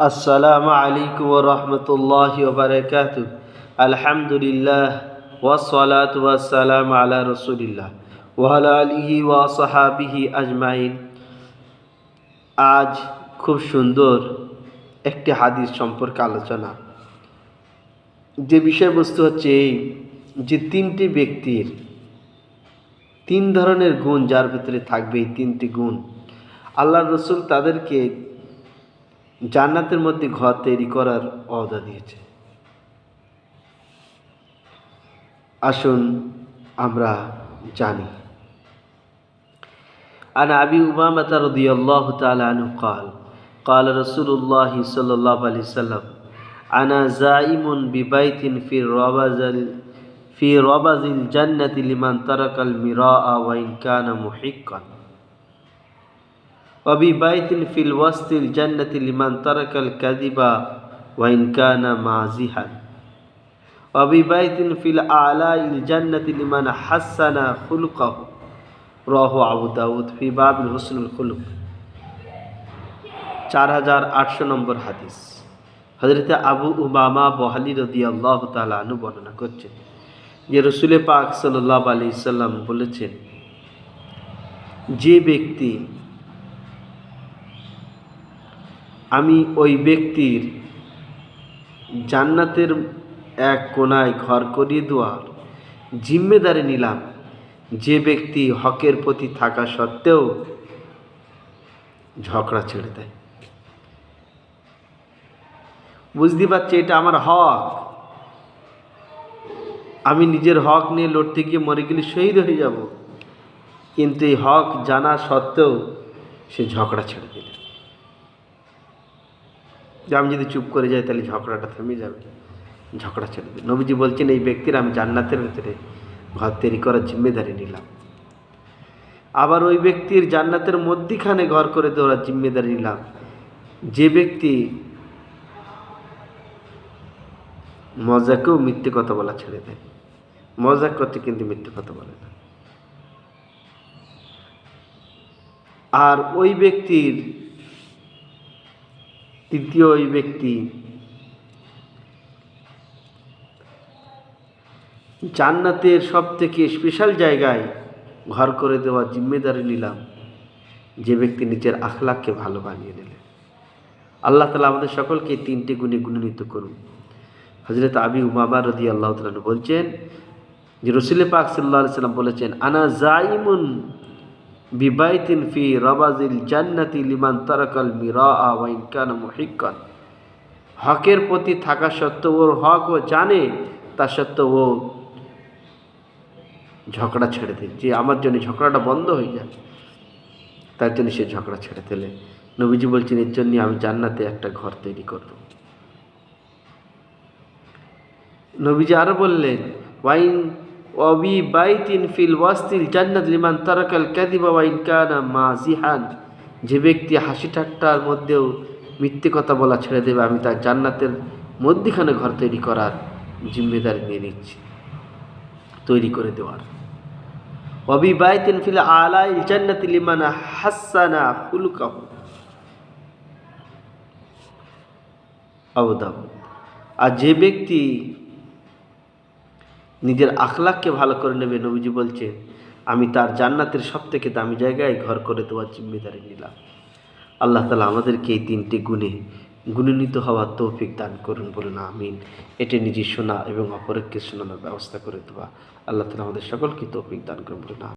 আসসালামু আলাইকুম ওয়া বারকাত। আলহামদুলিল্লাহ ওয়াসালাত ওয়াসালাম আলা রসুলিল্লাহ ওয়ালা আলিহি ওয়াসাহাবিহি আজমাইন। আজ খুব সুন্দর একটি হাদিস সম্পর্কে আলোচনা। যে বিষয়বস্তু হচ্ছে এই যে তিনটি ব্যক্তির তিন ধরনের গুণ যার ভেতরে থাকবে এই তিনটি গুণ। আল্লাহ রসুল তাদেরকে জান্নাতের মধ্যে ঘর তৈরি করার অদা দিয়েছে আসুন আমরা জানি عن أبي أمامة رضي الله تعالى عنه قال قال رسول الله صلى الله عليه وسلم أنا زائم ببيت في ربز في ربز الجنة لمن ترك المراء وإن كان محقا অবিবাইতিন ফিল ওয়াস্তিল জান্নাতি লিমান তারাকাল কাদিবা ওয়াইন কানা মাজিহান অবিবাইতিন ফিল আলা ইল জান্নাতি লিমান হাসানা খুলকাহু রহ আবু দাউদ ফি বাবিল হোসনুল খুলুক চার হাজার আটশো নম্বর হাদিস। হজরতে আবু উমামা বহালি রদি আল্লাহ তালু বর্ণনা করছেন যে রসুলে পাক সাল্লাহ আলি সাল্লাম বলেছেন, যে ব্যক্তি আমি ওই ব্যক্তির জান্নাতের এক কোনায় ঘর করিয়ে দেওয়ার জিম্মেদারি নিলাম। যে ব্যক্তি হকের প্রতি থাকা সত্ত্বেও ঝগড়া ছেড়ে দেয়। বুঝতে পারছি, এটা আমার হক। আমি নিজের হক নিয়ে লড়তে গিয়ে মরে গেলে শহীদ হয়ে যাব। কিন্তু এই হক জানা সত্ত্বেও সে ঝগড়া ছেড়ে দিল। যে আমি যদি চুপ করে যাই তাহলে ঝগড়াটা থেমে যাবে। ঝগড়া ছেড়ে দিল নবীজি বলছেন, এই ব্যক্তির আমি জান্নাতের ভেতরে ঘর তৈরি করার জিম্মেদারি নিলাম। আবার ওই ব্যক্তির জান্নাতের মধ্যিখানে ঘর করে দেওয়ার জিম্মেদারি নিলাম। যে ব্যক্তি মজাকেও মিথ্যে কথা বলা ছেড়ে দেয়। মজাক করতে কিন্তু মিথ্যে কথা বলে না। আর ওই ব্যক্তির তৃতীয় ওই ব্যক্তি। জান্নাতের সব থেকে স্পেশাল জায়গায় ঘর করে দেওয়া জিম্মেদারি নিলাম। যে ব্যক্তি নিজের আখলাককে ভালো বানিয়ে নিলেন আল্লাহ তালা আমাদের সকলকে তিনটে গুণে গুণান্বিত করুন। হজরত আবি উমাবা রদি আল্লাহ তালু বলছেন যে রসুল পাক সাল্লাহ সাল্লাম বলেছেন, আনা জাইমুন বিবাইতিন ফি রবাজিল জান্নাতি লিমান তারাকাল মিরা ওয়াইন কান মুহিকান হকের প্রতি থাকা সত্ত্বেও ওর হক ও জানে, তা সত্ত্বেও ও ঝগড়া ছেড়ে দেয়। যে আমার জন্য ঝগড়াটা বন্ধ হয়ে যায়, তার জন্য সে ঝগড়া ছেড়ে দিলে। নবীজি বলছেন, এর জন্য আমি জান্নাতে একটা ঘর তৈরি করব। নবীজি আরও বললেন, ওয়াইন অবি বাইতিন ফিল ওয়াস্তিল জান্নাত লিমান তারাকাল কাদিবা ওয়াইন কানা মাজিহান যে ব্যক্তি হাসি ঠাট্টার মধ্যেও মিথ্যে কথা বলা ছেড়ে দেবে, আমি তার জান্নাতের মধ্যিখানে ঘর তৈরি করার জিম্মেদারি নিয়ে নিচ্ছি, তৈরি করে দেওয়ার। ওবি বাইতিন ফিল আলাই জান্নাতি লিমান হাসানা খুলকাহু আবুদাব আর যে ব্যক্তি নিজের আখলাককে ভালো করে নেবে, নবীজি বলছে, আমি তার জান্নাতের সব থেকে দামি জায়গায় ঘর করে দেওয়ার জিম্মেদারি নিলাম। আল্লাহ তালা আমাদেরকে এই তিনটি গুণে গুণান্বিত হওয়ার তৌফিক দান করুন বলুন, আমিন। এটি নিজে শোনা এবং অপরকে শোনানোর ব্যবস্থা করে দেওয়া। আল্লাহ তালা আমাদের সকলকে তৌফিক দান করুন বলুন